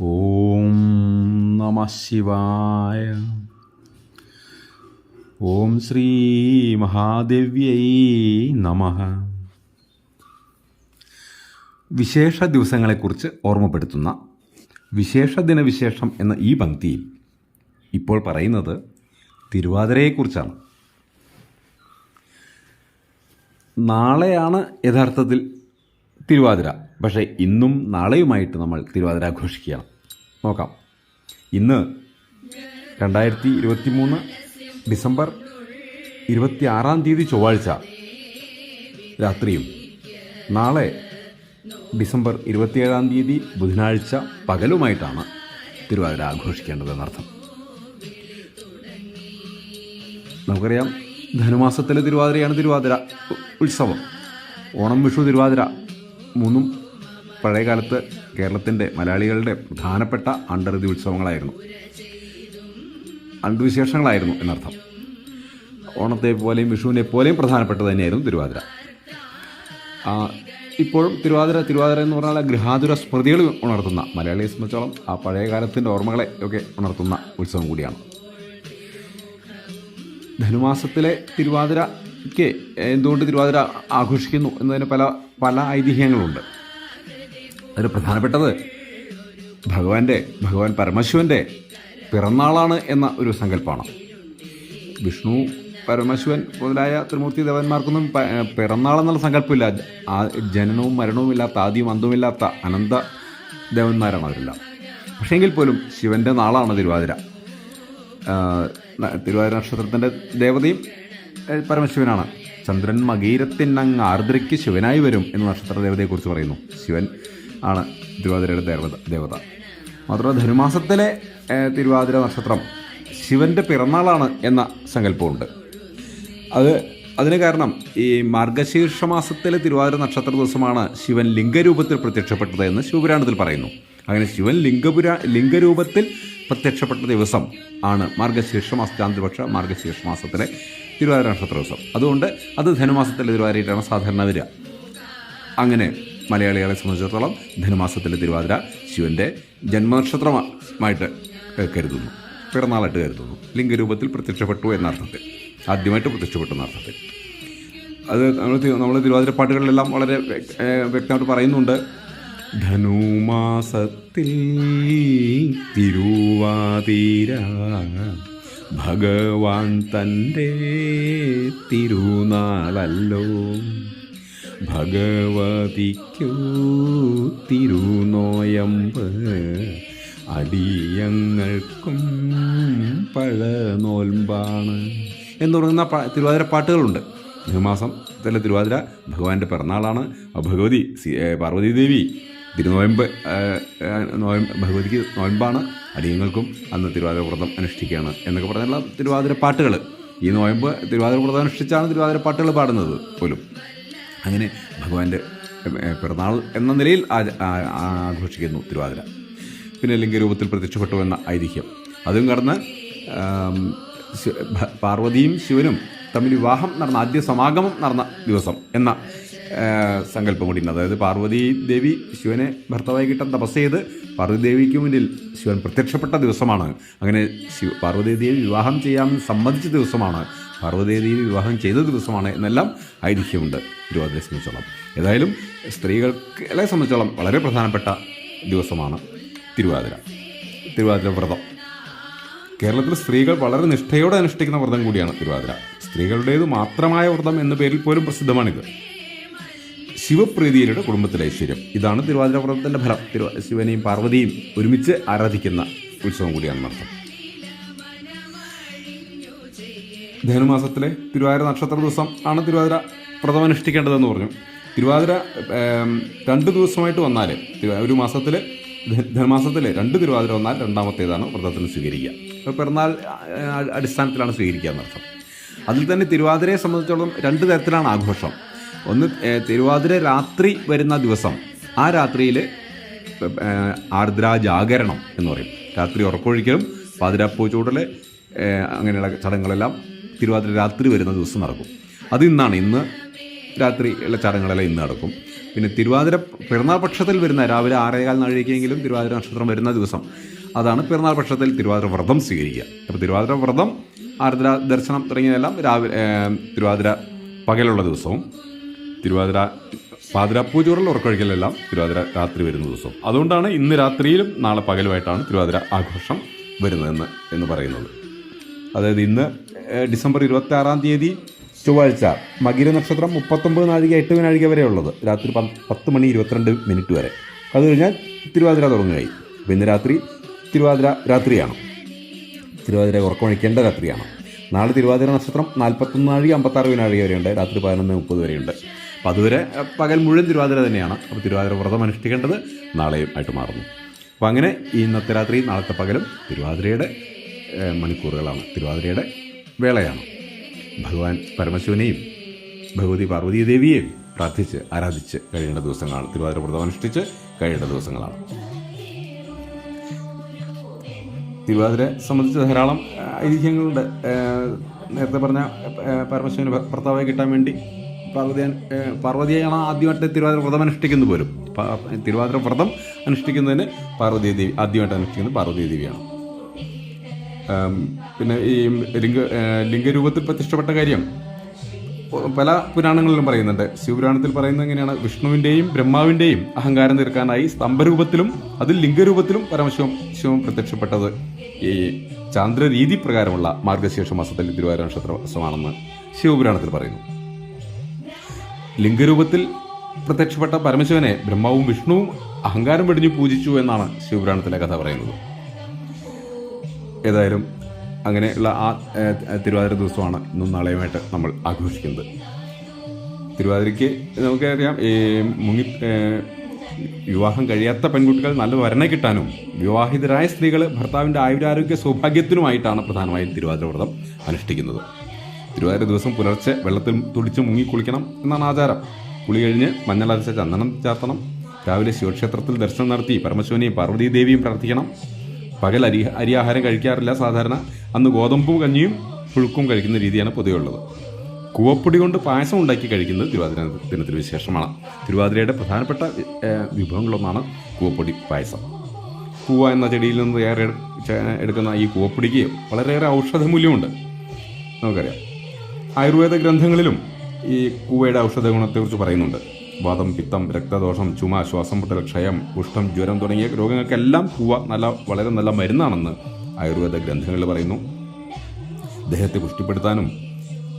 ഓം നമ ശിവായ. ഓം ശ്രീ മഹാദേവ്യൈ നമ. വിശേഷ ദിവസങ്ങളെക്കുറിച്ച് ഓർമ്മപ്പെടുത്തുന്ന വിശേഷ ദിനവിശേഷം എന്ന ഈ പങ്ക്തിയിൽ ഇപ്പോൾ പറയുന്നത് തിരുവാതിരയെക്കുറിച്ചാണ്. നാളെയാണ് യഥാർത്ഥത്തിൽ തിരുവാതിര. പക്ഷേ ഇന്നും നാളെയുമായിട്ട് നമ്മൾ തിരുവാതിര ആഘോഷിക്കുകയാണ്. നോക്കാം. ഇന്ന് രണ്ടായിരത്തി ഇരുപത്തി മൂന്ന് ഡിസംബർ ഇരുപത്തി ആറാം തീയതി ചൊവ്വാഴ്ച രാത്രിയും നാളെ ഡിസംബർ ഇരുപത്തിയേഴാം തീയതി ബുധനാഴ്ച പകലുമായിട്ടാണ് തിരുവാതിര ആഘോഷിക്കേണ്ടതെന്നർത്ഥം നമുക്കറിയാം ധനുമാസത്തിലെ തിരുവാതിരയാണ് തിരുവാതിര ഉത്സവം. ഓണം വിഷു തിരുവാതിര മൂന്നും പഴയകാലത്ത് കേരളത്തിന്റെ മലയാളികളുടെ പ്രധാനപ്പെട്ട അണ്ടറുതി ഉത്സവങ്ങളായിരുന്നു. അണ്ടുവിശേഷങ്ങളായിരുന്നു എന്നർത്ഥം. ഓണത്തെ പോലെയും വിഷുവിനെ പോലെയും പ്രധാനപ്പെട്ടത് തന്നെയായിരുന്നു തിരുവാതിര. ഇപ്പോഴും തിരുവാതിര തിരുവാതിര എന്ന് പറഞ്ഞാൽ ഗൃഹാതുര സ്മൃതികൾ ഉണർത്തുന്ന മലയാളിയെ സംബന്ധിച്ചോളം ആ പഴയ കാലത്തിന്റെ ഓർമ്മകളെ ഒക്കെ ഉണർത്തുന്ന ഉത്സവം കൂടിയാണ്. ധനുമാസത്തിലെ തിരുവാതിരയ്ക്ക് എന്തുകൊണ്ട് തിരുവാതിര ആഘോഷിക്കുന്നു എന്നതിന് പല പല ഐതിഹ്യങ്ങളുണ്ട്. അതിൽ പ്രധാനപ്പെട്ടത് ഭഗവാന്റെ ഭഗവാൻ പരമശിവന്റെ പിറന്നാളാണ് എന്ന ഒരു സങ്കല്പമാണ് വിഷ്ണു പരമശിവൻ മുതലായ ത്രിമൂർത്തി ദേവന്മാർക്കൊന്നും പിറന്നാളെന്നുള്ള സങ്കല്പമില്ല. ആ ജനനവും മരണവും ഇല്ലാത്ത ആദ്യവും അന്തവുമില്ലാത്ത അനന്ത ദേവന്മാരാണ് അവരെല്ലാം. പക്ഷേങ്കിൽ പോലും ശിവന്റെ നാളാണ് തിരുവാതിര. തിരുവാതിര നക്ഷത്രത്തിന്റെ ദേവതയും പരമശിവനാണ്. ചന്ദ്രൻ മകീരത്തിനങ്ങ് ആർദ്രയ്ക്ക് ശിവനായി വരും എന്ന് നക്ഷത്ര ദേവതയെക്കുറിച്ച് പറയുന്നു. ശിവൻ ആണ് തിരുവാതിരയുടെ ദേവത ദേവത. മാത്രമല്ല ധനുമാസത്തിലെ തിരുവാതിര നക്ഷത്രം ശിവന്റെ പിറന്നാളാണ് എന്ന സങ്കല്പമുണ്ട്. അത് അതിന് കാരണം ഈ മാർഗശീർഷ മാസത്തിലെ തിരുവാതിര നക്ഷത്ര ദിവസമാണ് ശിവൻ ലിംഗരൂപത്തിൽ പ്രത്യക്ഷപ്പെട്ടത് എന്ന് ശിവപുരാണത്തിൽ പറയുന്നു. അങ്ങനെ ശിവൻ ലിംഗപുര ലിംഗരൂപത്തിൽ പ്രത്യക്ഷപ്പെട്ട ദിവസം ആണ് മാർഗശീർഷ മാസ ചാന്ദ്രപക്ഷ മാർഗശീർഷ മാസത്തിലെ തിരുവാതിര നക്ഷത്ര ദിവസം. അതുകൊണ്ട് അത് ധനുമാസത്തിലെ തിരുവാതിരയിട്ടാണ് സാധാരണ വരിക. അങ്ങനെ മലയാളികളെ സംബന്ധിച്ചിടത്തോളം ധനുമാസത്തിലെ തിരുവാതിര ശിവന്റെ ജന്മനക്ഷത്രമായിട്ട് കരുതുന്നു. പിറന്നാളായിട്ട് കരുതുന്നു. ലിംഗരൂപത്തിൽ പ്രത്യക്ഷപ്പെട്ടു എന്ന അർത്ഥത്തിൽ ആദ്യമായിട്ട് പ്രത്യക്ഷപ്പെട്ടു എന്ന അർത്ഥത്തിൽ അത് നമ്മൾ നമ്മൾ തിരുവാതിര പാട്ടുകളിലെല്ലാം വളരെ വ്യക്തമായിട്ട് പറയുന്നുണ്ട്. ധനുമാസത്തിൽ തിരുവാതിര ഭഗവാൻ തന്റെ തിരുനാളല്ലോ. ഭഗവതിക്കു തിരുനോയമ്പ് അടിയങ്ങൾക്കും പഴനോൽമ്പാണ്. എന്ന് തുടങ്ങുന്ന തിരുവാതിര പാട്ടുകളുണ്ട്. ധനുമാസത്തിലെ തിരുവാതിര ഭഗവാന്റെ പിറന്നാളാണ്. ഭഗവതി പാർവതീദേവി തിരുനോയമ്പ് നോയമ്പ് ഭഗവതിക്ക് നോയമ്പാണ്. അടിയങ്ങൾക്കും അന്ന് തിരുവാതിര വ്രതം അനുഷ്ഠിക്കുകയാണ് എന്നൊക്കെ പറഞ്ഞുള്ള തിരുവാതിര പാട്ടുകൾ ഈ നോയമ്പ് തിരുവാതിര വ്രതം അനുഷ്ഠിച്ചാണ് തിരുവാതിര പാട്ടുകൾ പാടുന്നത് പോലും. അങ്ങനെ ഭഗവാന്റെ പിറന്നാൾ എന്ന നിലയിൽ ആഘോഷിക്കുന്നു തിരുവാതിര. പിന്നെ ലിംഗരൂപത്തിൽ പ്രത്യക്ഷപ്പെട്ടു എന്ന ഐതിഹ്യം. അതും കടന്ന് പാർവതിയും ശിവനും തമ്മിൽ വിവാഹം നടന്ന ആദ്യ സമാഗമം നടന്ന ദിവസം എന്ന സങ്കല്പം കൂടിയുണ്ട് അതായത് പാർവതി ദേവി ശിവനെ ഭർത്താവായി കിട്ടാൻ തപസ് ചെയ്ത് പാർവതി ദേവിക്ക് മുന്നിൽ ശിവൻ പ്രത്യക്ഷപ്പെട്ട ദിവസമാണ്. അങ്ങനെ ശിവ പാർവതി ദേവി വിവാഹം ചെയ്യാൻ സമ്മതിച്ച ദിവസമാണ്. പാർവതി ദേവി വിവാഹം ചെയ്ത ദിവസമാണ് എന്നെല്ലാം ഐതിഹ്യമുണ്ട്. തിരുവാതിരയെ സംബന്ധിച്ചോളം. ഏതായാലും സ്ത്രീകളെ സംബന്ധിച്ചോളം വളരെ പ്രധാനപ്പെട്ട ദിവസമാണ് തിരുവാതിര. തിരുവാതിര വ്രതം. കേരളത്തിൽ സ്ത്രീകൾ വളരെ നിഷ്ഠയോടെ അനുഷ്ഠിക്കുന്ന വ്രതം കൂടിയാണ് തിരുവാതിര. സ്ത്രീകളുടേത് മാത്രമായ വ്രതം എന്ന പേരിൽ പോലും പ്രസിദ്ധമാണിത്. ശിവപ്രീതിയിലൂടെ കുടുംബത്തിലെ ഐശ്വര്യം. ഇതാണ് തിരുവാതിര വ്രതത്തിന്റെ ഫലം. തിരു ശിവനെയും പാർവതിയും ഒരുമിച്ച് ആരാധിക്കുന്ന ഉത്സവം കൂടിയാണെന്ന് ധനുമാസത്തിലെ തിരുവാതിര നക്ഷത്ര ദിവസം ആണ് തിരുവാതിര വ്രതം അനുഷ്ഠിക്കേണ്ടതെന്ന് പറഞ്ഞു. തിരുവാതിര രണ്ട് ദിവസമായിട്ട് വന്നാൽ ഒരു മാസത്തിൽ ധനുമാസത്തിൽ രണ്ട് തിരുവാതിര വന്നാൽ രണ്ടാമത്തേതാണ് വ്രതത്തിന് സ്വീകരിക്കുക. പിറന്നാൾ അടിസ്ഥാനത്തിലാണ് സ്വീകരിക്കുക എന്നർത്ഥം. അതിൽ തന്നെ തിരുവാതിരയെ സംബന്ധിച്ചിടത്തോളം രണ്ട് തരത്തിലാണ് ആഘോഷം. ഒന്ന് തിരുവാതിര രാത്രി വരുന്ന ദിവസം. ആ രാത്രിയിൽ ആർദ്ര ജാഗരണം എന്ന് പറയും. രാത്രി ഉറക്കൊഴിക്കലും പാതിരാപ്പൂ ചൂടൽ അങ്ങനെയുള്ള ചടങ്ങുകളെല്ലാം തിരുവാതിര രാത്രി വരുന്ന ദിവസം നടക്കും. അത് ഇന്നാണ്. ഇന്ന് രാത്രി ഉള്ള ചടങ്ങുകളെല്ലാം ഇന്ന് നടക്കും. പിന്നെ തിരുവാതിര പിറന്നാൾ പക്ഷത്തിൽ വരുന്ന രാവിലെ ആറേകാൽ നാഴികയെങ്കിലും തിരുവാതിര നക്ഷത്രം വരുന്ന ദിവസം അതാണ് പിറന്നാൾ പക്ഷത്തിൽ തിരുവാതിര വ്രതം സ്വീകരിക്കുക. അപ്പോൾ തിരുവാതിര വ്രതം ആർദ്ര ദർശനം തുടങ്ങിയതെല്ലാം രാവിലെ തിരുവാതിര പകലുള്ള ദിവസവും തിരുവാതിര പാതിര പൂജോറിൽ ഉറക്കൊഴിക്കലെല്ലാം തിരുവാതിര രാത്രി വരുന്ന ദിവസവും. അതുകൊണ്ടാണ് ഇന്ന് രാത്രിയിലും നാളെ പകലുമായിട്ടാണ് തിരുവാതിര ആഘോഷം വരുന്നതെന്ന് എന്ന് പറയുന്നത്. അതായത് ഇന്ന് ഡിസംബർ ഇരുപത്തി ആറാം തീയതി ചൊവ്വാഴ്ച മകിര നക്ഷത്രം മുപ്പത്തൊമ്പത് നാഴിക എട്ട് നാഴിക വരെ ഉള്ളത്. രാത്രി പത്ത് മണി ഇരുപത്തിരണ്ട് മിനിറ്റ് വരെ. അത് കഴിഞ്ഞാൽ തിരുവാതിര തുടങ്ങുകയായി. ഇന്ന് രാത്രി തിരുവാതിര രാത്രിയാണ്. തിരുവാതിര ഉറക്കമൊഴിക്കേണ്ട രാത്രിയാണ്. നാളെ തിരുവാതിര നക്ഷത്രം നാൽപ്പത്തൊന്ന് നാഴിക അമ്പത്താറ് വിനാഴിക വരെയുണ്ട്. രാത്രി പതിനൊന്ന് മുപ്പത് വരെയുണ്ട്. അപ്പോൾ അതുവരെ പകൽ മുഴുവൻ തിരുവാതിര തന്നെയാണ്. അപ്പോൾ തിരുവാതിര വ്രതം അനുഷ്ഠിക്കേണ്ടത് നാളെയും ആയിട്ട് മാറുന്നു. അപ്പോൾ അങ്ങനെ ഇന്നത്തെ രാത്രി നാളത്തെ പകലും തിരുവാതിരയുടെ മണിക്കൂറുകളാണ്. തിരുവാതിരയുടെ വേളയാണ്. ഭഗവാൻ പരമശിവനെയും ഭഗവതി പാർവതീ ദേവിയെയും പ്രാർത്ഥിച്ച് ആരാധിച്ച് കഴിയേണ്ട ദിവസങ്ങളാണ്. തിരുവാതിര വ്രതം അനുഷ്ഠിച്ച് കഴിയേണ്ട ദിവസങ്ങളാണ്. തിരുവാതിരെ സംബന്ധിച്ച് ധാരാളം ഐതിഹ്യങ്ങളുണ്ട് നേരത്തെ പറഞ്ഞ പരമശിവന് ഭർത്താവായി കിട്ടാൻ വേണ്ടി പാർവതിയാൻ പാർവതിയാണ് ആദ്യമായിട്ട് തിരുവാതിര വ്രതം അനുഷ്ഠിക്കുന്നത് പോലും. തിരുവാതിര വ്രതം അനുഷ്ഠിക്കുന്നതിന് പാർവതി ദേവി ആദ്യമായിട്ട് അനുഷ്ഠിക്കുന്നത് പാർവതി ദേവിയാണ് പിന്നെ ഈ ലിംഗ ലിംഗരൂപത്തിൽ പ്രത്യക്ഷപ്പെട്ട കാര്യം. പല പുരാണങ്ങളിലും പറയുന്നുണ്ട്. ശിവപുരാണത്തിൽ പറയുന്നത് എങ്ങനെയാണ്? വിഷ്ണുവിന്റെയും ബ്രഹ്മാവിന്റെയും അഹങ്കാരം തീർക്കാനായി സ്തംഭരൂപത്തിലും അതിൽ ലിംഗരൂപത്തിലും പരമശിവം ശിവം പ്രത്യക്ഷപ്പെട്ടത് ഈ ചാന്ദ്രരീതി പ്രകാരമുള്ള മാർഗശീർഷ മാസത്തിൽ തിരുവാതിര നക്ഷത്ര മാസമാണെന്ന് ശിവപുരാണത്തിൽ പറയുന്നു. ലിംഗരൂപത്തിൽ പ്രത്യക്ഷപ്പെട്ട പരമശിവനെ ബ്രഹ്മാവും വിഷ്ണുവും അഹങ്കാരം വെടിഞ്ഞു പൂജിച്ചു എന്നാണ് ശിവപുരാണത്തിലെ കഥ പറയുന്നത്. ഏതായാലും അങ്ങനെയുള്ള ആ തിരുവാതിര ദിവസമാണ് ഇന്നും നാളെയുമായിട്ട് നമ്മൾ ആഘോഷിക്കുന്നത്. തിരുവാതിരയ്ക്ക് നമുക്കറിയാം ഈ മുങ്ങി വിവാഹം കഴിയാത്ത പെൺകുട്ടികൾ നല്ല വരണ കിട്ടാനും വിവാഹിതരായ സ്ത്രീകൾ ഭർത്താവിന്റെ ആയുരാരോഗ്യ സൗഭാഗ്യത്തിനുമായിട്ടാണ് പ്രധാനമായും തിരുവാതിര വ്രതം അനുഷ്ഠിക്കുന്നത്. തിരുവാതിര ദിവസം പുലർച്ചെ വെള്ളത്തിൽ തുടിച്ച് മുങ്ങി കുളിക്കണം എന്നാണ് ആചാരം. കുളി കഴിഞ്ഞ് മഞ്ഞളരച്ച ചന്ദനം ചാർത്തണം. രാവിലെ ശിവക്ഷേത്രത്തിൽ ദർശനം നടത്തി പരമശിവനെയും പാർവതീദേവിയും പ്രാർത്ഥിക്കണം. പകൽ അരി അരിയാഹാരം കഴിക്കാറില്ല. സാധാരണ അന്ന് ഗോതമ്പും കഞ്ഞിയും പുഴുക്കും കഴിക്കുന്ന രീതിയാണ് പൊതുവെ ഉള്ളത്. കൂവപ്പൊടി കൊണ്ട് പായസം ഉണ്ടാക്കി കഴിക്കുന്നത് തിരുവാതിര ദിനത്തിന് വിശേഷമാണ്. തിരുവാതിരയുടെ പ്രധാനപ്പെട്ട വിഭവങ്ങളൊന്നാണ് കൂവപ്പൊടി പായസം. കൂവ എന്ന ചെടിയിൽ നിന്ന് ഏറെ എടുക്കുന്ന ഈ കൂവപ്പൊടിക്ക് വളരെയേറെ ഔഷധമൂല്യമുണ്ട്. നമുക്കറിയാം. ആയുർവേദ ഗ്രന്ഥങ്ങളിലും ഈ കൂവയുടെ ഔഷധ ഗുണത്തെക്കുറിച്ച് പറയുന്നുണ്ട്. വാദം പിത്തം രക്തദോഷം ചുമ ശ്വാസം മുട്ടൽ ക്ഷയം കുഷ്ഠം ജ്വരം തുടങ്ങിയ രോഗങ്ങൾക്കെല്ലാം കൂവ നല്ല വളരെ നല്ല മരുന്നാണെന്ന് ആയുർവേദ ഗ്രന്ഥങ്ങളിൽ പറയുന്നു. ദേഹത്തെ പുഷ്ടിപ്പെടുത്താനും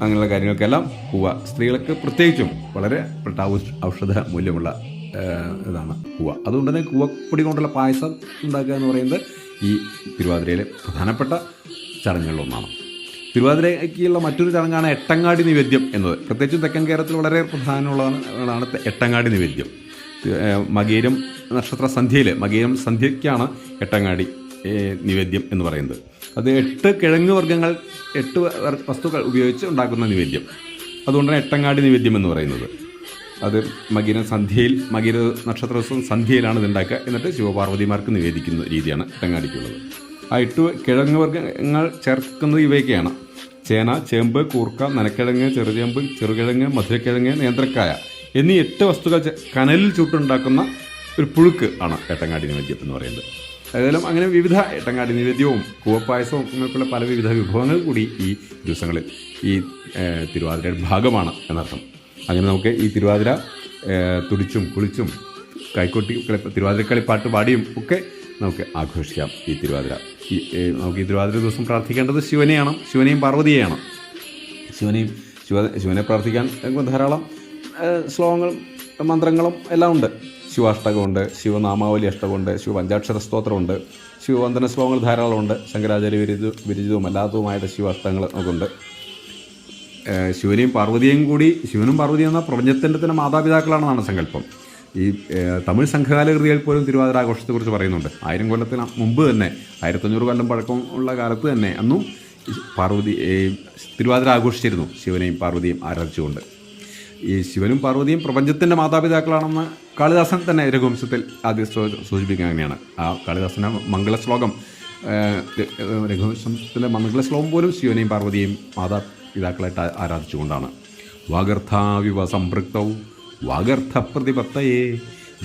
അങ്ങനെയുള്ള കാര്യങ്ങൾക്കെല്ലാം കൂവ സ്ത്രീകൾക്ക് പ്രത്യേകിച്ചും വളരെ പെട്ട ഔഷധ മൂല്യമുള്ള ഇതാണ് കൂവ അതുകൊണ്ട് തന്നെ കൂവപ്പൊടി കൊണ്ടുള്ള പായസം ഉണ്ടാക്കുക എന്ന് പറയുന്നത് ഈ തിരുവാതിരയിലെ പ്രധാനപ്പെട്ട ചടങ്ങുകളിലൊന്നാണ് തിരുവാതിരയ്ക്കുള്ള മറ്റൊരു ചടങ്ങാണ് എട്ടങ്ങാടി നിവേദ്യം എന്നത്. പ്രത്യേകിച്ചും തെക്കൻ കേരളത്തിൽ വളരെ പ്രധാനമുള്ളതാണ് എട്ടങ്ങാടി നിവേദ്യം. മകീരം നക്ഷത്ര സന്ധ്യയിൽ മകീരം സന്ധ്യയ്ക്കാണ് എട്ടങ്ങാടി നിവേദ്യം എന്ന് പറയുന്നത്. അത് എട്ട് കിഴങ്ങ് വർഗങ്ങൾ എട്ട് വസ്തുക്കൾ ഉപയോഗിച്ച് ഉണ്ടാക്കുന്ന നിവേദ്യം. അതുകൊണ്ടാണ് എട്ടങ്ങാടി നിവേദ്യം എന്ന് പറയുന്നത്. അത് മകീര സന്ധ്യയിൽ മകീര നക്ഷത്ര ദിവസം സന്ധ്യയിലാണ് ഇത് ഉണ്ടാക്കുക. എന്നിട്ട് ശിവപാർവതിമാർക്ക് നിവേദിക്കുന്ന രീതിയാണ് എട്ടങ്ങാടിക്കുള്ളത്. ആ എട്ട് കിഴങ്ങ് വർഗങ്ങൾ ചേർക്കുന്നത് ഇവയൊക്കെയാണ്. ചേന ചേമ്പ് കൂർക്ക നനക്കിഴങ്ങ് ചെറുചേമ്പ് ചെറുകിഴങ്ങ് മധുരക്കിഴങ്ങ് നേന്ത്രക്കായ എന്നീ എട്ട് വസ്തുക്കൾ കനലിൽ ചുട്ടുണ്ടാക്കുന്ന ഒരു പുഴുക്ക് ആണ് ഏട്ടങ്ങാടി നിവേദ്യം എന്ന് പറയുന്നത്. ഏതായാലും അങ്ങനെ വിവിധ ഏട്ടങ്ങാടി നിവേദ്യവും കൂവപ്പായസവും അങ്ങനെയൊക്കെയുള്ള പല വിവിധ വിഭവങ്ങൾ കൂടി ഈ ദിവസങ്ങളിൽ ഈ തിരുവാതിരയുടെ ഭാഗമാണ് എന്നർത്ഥം. അങ്ങനെ നമുക്ക് ഈ തിരുവാതിര തുടിച്ചും കുളിച്ചും കൈക്കൊട്ടി തിരുവാതിരക്കളി പാട്ട് പാടിയും ഒക്കെ നമുക്ക് ആഘോഷിക്കാം ഈ തിരുവാതിര. നമുക്ക് ഈ തിരുവാതിര ദിവസം പ്രാർത്ഥിക്കേണ്ടത് ശിവനെയാണ്. ശിവനെയും പാർവതിയെയാണ്. ശിവനെയും ശിവ ശിവനെ പ്രാർത്ഥിക്കാൻ ധാരാളം ശ്ലോകങ്ങളും മന്ത്രങ്ങളും എല്ലാം ഉണ്ട്. ശിവാഷ്ടകമുണ്ട് ശിവനാമാവലി അഷ്ടകമുണ്ട് ശിവപഞ്ചാക്ഷര സ്തോത്രമുണ്ട് ശിവവന്ദന ശ്ലോകങ്ങൾ ധാരാളമുണ്ട് ശങ്കരാചാര്യ വിരുദ്ധ വിരുചിതവും അല്ലാത്തതുമായിട്ട് ശിവാഷ്ടകങ്ങൾ നമുക്കുണ്ട്. ശിവനെയും പാർവതിയെയും കൂടി ശിവനും പാർവതിയും എന്ന പ്രപഞ്ചത്തിന്റെ തന്നെ മാതാപിതാക്കളാണെന്നാണ് സങ്കല്പം. ഈ തമിഴ് സംഘകാല കൃതികൾ പോലും തിരുവാതിര ആഘോഷത്തെക്കുറിച്ച് പറയുന്നുണ്ട്. ആയിരം കൊല്ലത്തിന് മുമ്പ് തന്നെ ആയിരത്തഞ്ഞൂറ് കൊല്ലം പഴക്കം ഉള്ള കാലത്ത് തന്നെ അന്നും പാർവതി തിരുവാതിര ആഘോഷിച്ചിരുന്നു ശിവനെയും പാർവതിയും ആരാധിച്ചുകൊണ്ട്. ഈ ശിവനും പാർവതിയും പ്രപഞ്ചത്തിന്റെ മാതാപിതാക്കളാണെന്ന് കാളിദാസൻ തന്നെ രഘുവംശത്തിൽ ആദ്യം സൂചിപ്പിക്കുക അങ്ങനെയാണ്. ആ കാളിദാസന്റെ മംഗളശ്ലോകം ശ്ലോകം രഘുവംശത്തിലെ മംഗള മംഗളശ്ലോകം പോലും ശിവനെയും പാർവതിയും മാതാപിതാക്കളായിട്ട് ആരാധിച്ചുകൊണ്ടാണ്. വാഗർത്ഥാവിവ സംപൃക്തൗ വാഗർത്ഥപ്രതിപത്തയേ.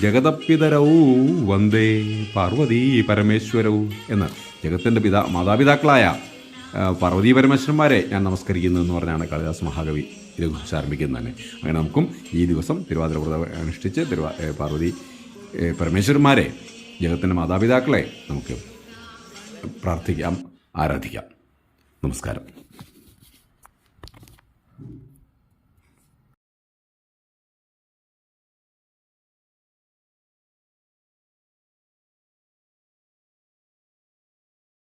ജഗതപ്പിതരൗ വന്ദേ പാർവതീ പരമേശ്വരവും എന്ന് ജഗത്തിന്റെ പിതാ മാതാപിതാക്കളായ പാർവതീ പരമേശ്വരന്മാരെ ഞാൻ നമസ്കരിക്കുന്നു എന്ന് പറഞ്ഞാണ് കാളിദാസ് മഹാകവി ഇതേക്കുറിച്ച് ആരംഭിക്കുന്നത് തന്നെ അങ്ങനെ നമുക്കും ഈ ദിവസം തിരുവാതിര വ്രതം അനുഷ്ഠിച്ച് തിരുവാ പാർവതി പരമേശ്വരന്മാരെ ജഗത്തിന്റെ മാതാപിതാക്കളെ നമുക്ക് പ്രാർത്ഥിക്കാം ആരാധിക്കാം. നമസ്കാരം.